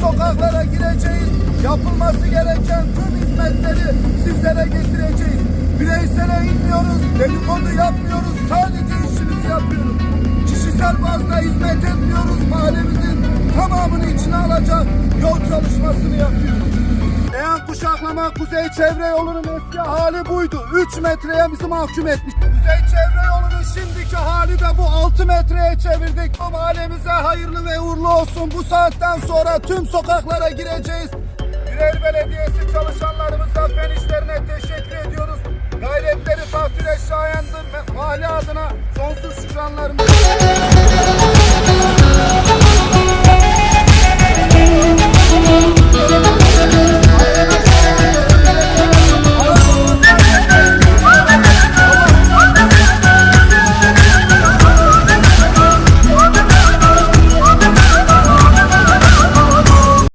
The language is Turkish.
sokaklara gireceğiz. Yapılması gereken tüm hizmetleri sizlere getireceğiz. Bireysele inmiyoruz, dedikodu yapmıyoruz, sadece işimizi yapıyoruz. Kişisel bazda hizmet etmiyoruz, mahallemizin tamamını içine alacak yol çalışmasını yapıyoruz. Eğer kuşaklama Kuzey Çevre Yolu'nun eski hali buydu. 3 metreye bizi mahkum etmiş. Kuzey Çevre Yolu'nun şimdiki hali de bu 6 metreye çevirdik. Bu mahallemize hayırlı uğurlu olsun. Bu saatten sonra tüm sokaklara gireceğiz. Yüreğir Belediyesi çalışanlarımıza fen işlerine teşekkür ediyoruz. Gayretleri takdire şayandır. Mahalle adına sonsuz şükranlarımızı